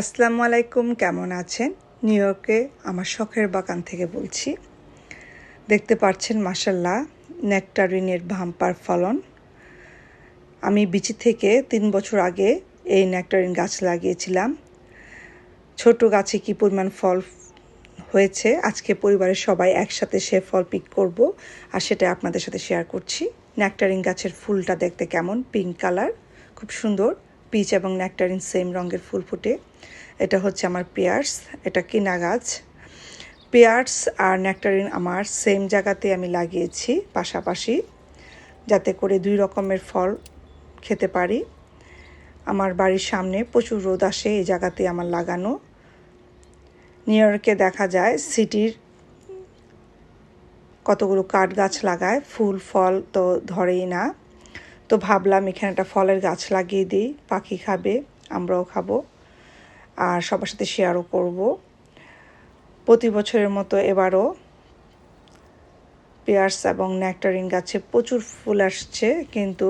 আসসালামু আলাইকুম, কেমন আছেন? নিউ ইয়র্কে আমার শখের বাগান থেকে বলছি। দেখতে পাচ্ছেন মাসাল্লাহ নেকটারিনের ভাম্পার ফলন। আমি বিচি থেকে তিন বছর আগে এই নেকটারিন গাছ লাগিয়েছিলাম। ছোট গাছে কি পরিমাণ ফল হয়েছে, আজকে পরিবারের সবাই একসাথে সে ফল পিক করব আর সেটা আপনাদের সাথে শেয়ার করছি। নেকটারিন গাছের ফুলটা দেখতে কেমন পিঙ্ক কালার খুব সুন্দর। পিচ এবং নেকটারিন সেম রঙের ফুল ফুটে। এটা হচ্ছে আমার পেয়ার্স এটা কিনা গাছ। পেয়ার্স আর নেকটারিন আমার সেম জায়গাতে আমি লাগিয়েছি পাশাপাশি, যাতে করে দুই রকমের ফল খেতে পারি। আমার বাড়ির সামনে প্রচুর রোদ আসে এই জায়গাতে আমার লাগানো। নিউ ইয়র্কে দেখা যায় সিটির কতগুলো কাঠ গাছ লাগায়, ফুল, ফল তো ধরেই না। তো ভাবলাম এখানে একটা ফলের গাছ লাগিয়ে দিই, পাখি খাবে, আমরাও খাব আর সবার সাথে শেয়ারও করব। প্রতি বছরের মতো এবারও পেয়ার্স এবং নেকটারিন গাছে প্রচুর ফুল আসছে, কিন্তু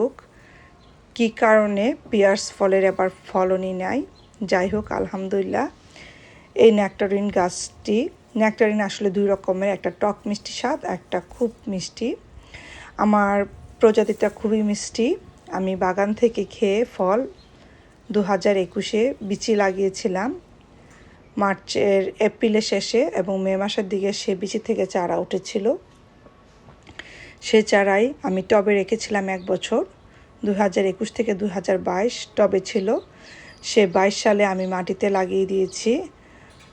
কি কারণে পিয়ার্স ফলের এবার ফলনই নাই? যাই হোক, আলহামদুলিল্লাহ, এই নেকটারিন গাছটি নেকটারিন আসলে দুই রকমের, একটা টক মিষ্টি স্বাদ, একটা খুব মিষ্টি। আমার প্রজাতিটা খুবই মিষ্টি। আমি বাগান থেকে খেয়ে ফল দু হাজার একুশে বিচি লাগিয়েছিলাম। মার্চের এপ্রিলের শেষে এবং মে মাসের দিকে সে বিচি থেকে চারা উঠেছিল। সে চারাই আমি টবে রেখেছিলাম এক বছর। দু হাজার একুশ থেকে দু হাজার বাইশ টবে ছিল। সে বাইশ সালে আমি মাটিতে লাগিয়ে দিয়েছি।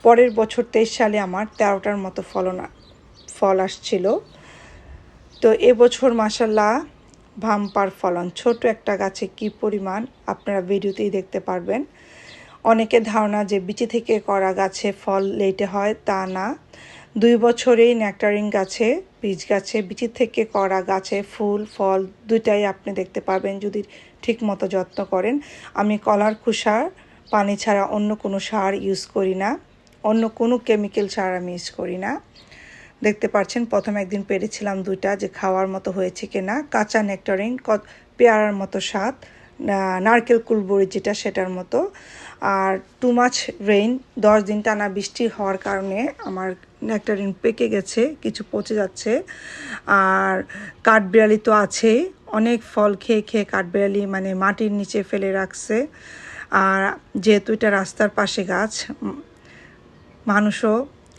পরের বছর তেইশ সালে আমার তেরোটার মতো ফলন, ফল আসছিল। তো এবছর মাসাল্লাহ ভাম্পার ফলন। ছোট একটা গাছে কি পরিমাণ আপনারা ভিডিওতেই দেখতে পারবেন। অনেকে ধারণা যে বিচি থেকে করা গাছে ফল লেটে হয়, তা না। দুই বছরেই নেকটারিং গাছে, বীজ গাছে, বিচি থেকে করা গাছে ফুল, ফল দুইটাই আপনি দেখতে পারবেন যদি ঠিক মতো যত্ন করেন। আমি কলার খুসার পানি ছাড়া অন্য কোনো সার ইউজ করি না। অন্য কোনো কেমিক্যাল সার আমি ইউজ করি না। দেখতে পাচ্ছেন প্রথম একদিন পেরেছিলাম দুইটা যে খাওয়ার মতো হয়েছে কিনা। কাঁচা নেকটারিং পেয়ারার মতো স্বাদ নারকেল কুলবড়ি যেটা সেটার মতো। আর টু মাছ রেইন দশ দিন টানা বৃষ্টি হওয়ার কারণে আমার নেকটারিন পেকে গেছে, কিছু পচে যাচ্ছে। আর কাঠবিড়ালি তো আছে অনেক ফল খেয়ে খেয়ে কাঠবিড়ালি মানে মাটির নিচে ফেলে রাখছে। আর যেহেতু এটা রাস্তার পাশে গাছ মানুষও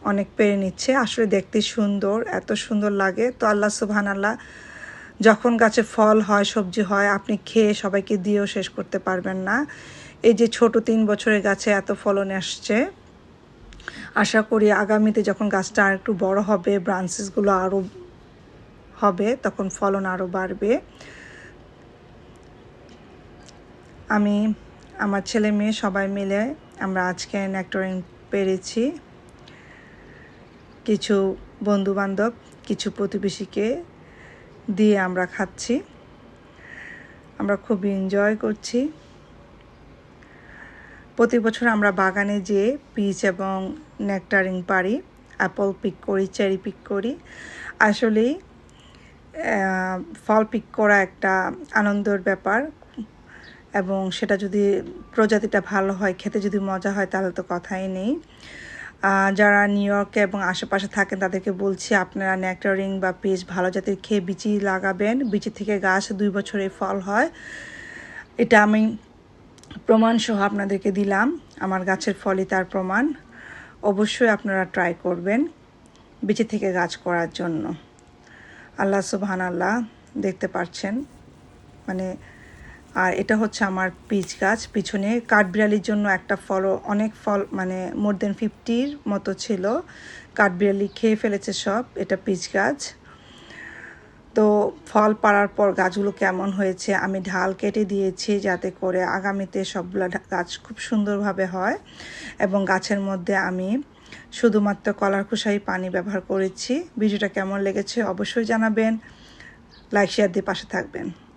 অনেক পেরে নিচ্ছে। আসলে দেখতে সুন্দর, এত সুন্দর লাগে। তো আল্লাহ সুবহান আল্লাহ যখন গাছে ফল হয়, সবজি হয়, আপনি খেয়ে সবাইকে দিয়েও শেষ করতে পারবেন না। এই যে ছোট তিন বছরের গাছে এত ফলন আসছে, আশা করি আগামীতে যখন গাছটা আর একটু বড় হবে ব্রাঞ্চেসগুলো আরও হবে, তখন ফলন আরও বাড়বে। আমি, আমার ছেলে মেয়ে সবাই মিলে আমরা আজকে নেক্টোরিং পেরেছি। কিছু বন্ধুবান্ধব, কিছু প্রতিবেশীকে দিয়ে আমরা খাচ্ছি। আমরা খুব এনজয় করছি। প্রতি বছর আমরা বাগানে যেয়ে পিচ এবং নেকটারিং পারি অ্যাপল পিক করি চেরি পিক করি। আসলেই ফল পিক করা একটা আনন্দের ব্যাপার এবং সেটা যদি প্রজাতিটা ভালো হয়, খেতে যদি মজা হয়, তাহলে তো কথাই নেই। যারা নিউ ইয়র্কে এবং আশেপাশে থাকেন, তাদেরকে বলছি আপনারা নেকটারিং বা পেজ ভালো জাতের খেয়ে বিচি লাগাবেন। বিচি থেকে গাছ দুই বছরে ফল হয়। এটা আমি প্রমাণ সহ আপনাদেরকে দিলাম। আমার গাছের ফলই তার প্রমাণ। অবশ্যই আপনারা ট্রাই করবেন বিচি থেকে গাছ করার জন্য। আল্লাহ সুবহান আল্লাহ দেখতে পাচ্ছেন মানে আর এটা হচ্ছে আমার পিচ গাছ, পিছনে কাঠবিড়ালির জন্য একটা ফল, অনেক ফল মানে মোর দেন ফিফটির মতো ছিল। কাঠবিড়ালি খেয়ে ফেলেছে সব, এটা পিচ গাছ। তো ফল পাড়ার পর গাছগুলো কেমন হয়েছে, আমি ঢাল কেটে দিয়েছি যাতে করে আগামীতে সবগুলো গাছ খুব সুন্দরভাবে হয়। এবং গাছের মধ্যে আমি শুধুমাত্র কলার খোসাই পানি ব্যবহার করেছি। ভিডিওটা কেমন লেগেছে অবশ্যই জানাবেন। লাইক শেয়ার দিয়ে পাশে থাকবেন।